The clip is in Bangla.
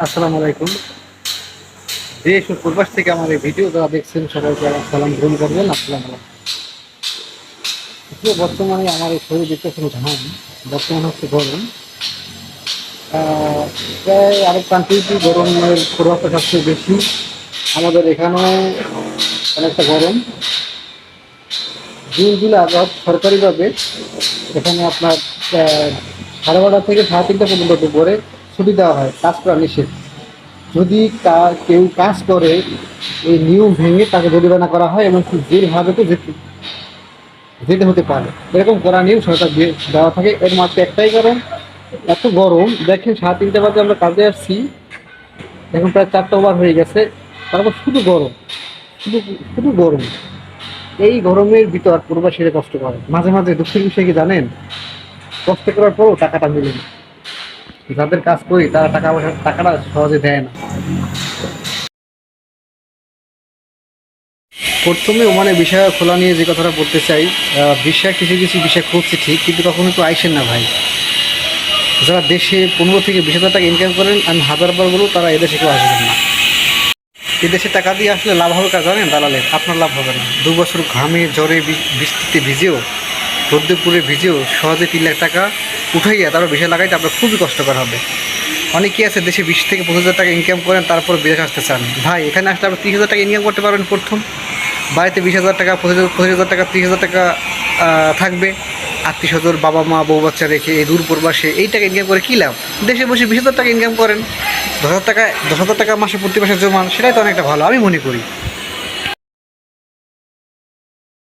আসসালামু আলাইকুম। দেশ ও প্রবাস থেকে আমার এই ভিডিও যারা দেখছেন, সবাইকে আমার সালাম গ্রহণ করবেন। আসসালাম আলাইকুম। বর্তমানে আমার এই শরীর দেখতেছেন ঘাম বর্তমানে হচ্ছে গরম। প্রায় আরব কান্ট্রিতে গরমের প্রভাবটা সবচেয়ে বেশি। আমাদের এখানেও অনেকটা গরম। জুন, জুলাই, আগস্ট সরকারিভাবে এখানে আপনার সাড়ে বারোটা থেকে সাড়ে তিনটা পর্যন্ত দুপুরে ছুটি দেওয়া হয়, কাজ করা নিষেধ। যদি কেউ কাজ করে, এই নিয়ম ভেঙে তাকে জরিমানা করা হয় এবং জেল হাজতে যেতে যেতে হতে পারে। এরকম করা নিয়ম সরকার দেওয়া থাকে। এর মাত্র একটাই কারণ, এত গরম। দেখেন সাড়ে তিনটা বাজে আমরা কাজে আসছি। এখন প্রায় চারটা ওভার হয়ে গেছে। তারপর শুধু গরম। শুধু শুধু গরম। এই গরমের ভিতর প্রবাসীরা কষ্ট করে। মাঝে মাঝে দুঃখের বিষয় কি জানেন? কষ্ট করার পরও টাকাটা মিলে না। যাদের কাজ করি, তারা টাকা পয়সা, টাকাটা সহজে দেয় না। প্রথমে ওমানের বিষয় খোলা নিয়ে যে কথাটা বলতে চাই বিষয় কিছু কিছু বিষয় খুঁজছে ঠিক, কিন্তু কখনো তো আইসেন না ভাই। যারা দেশে পনেরো থেকে বিশ হাজার টাকা ইনকাম করেন আমি হাজার বার বলব তারা এদেশে কেউ আসবেন না। এদেশে টাকা দিয়ে আসলে লাভ হবে কাজ জানেন দালালের? আপনার লাভ হবে না। দু বছর ঘামে, জ্বরে বৃষ্টিতে ভিজেও রোদ্দুপুরে ভিজেও সহজে তিন লাখ টাকা উঠাইয়া তারপর বিষয় লাগাইতে আপনার খুবই কষ্টকর হবে। অনেকেই আছে, দেশে বিশ থেকে পঁচিশ হাজার টাকা ইনকাম করেন, তারপর বিদেশ আসতে চান। ভাই, এখানে আসলে আপনি তিরিশ হাজার টাকা ইনকাম করতে পারবেন প্রথম। বাড়িতে বিশ হাজার টাকা, পঁচিশ হাজার পঁচিশ হাজার টাকা, তিরিশ হাজার টাকা থাকবে। আত্মীয় স্বজন, বাবা মা, বউ বাচ্চা রেখে এই দূর প্রবাসে এই টাকা ইনকাম করে কী লাভ? দেশে বসে বিশ হাজার টাকা ইনকাম করেন। দশ হাজার টাকা, দশ হাজার টাকা মাসে প্রতি মাসে জমান, সেটাই তো অনেকটা ভালো, আমি মনে করি।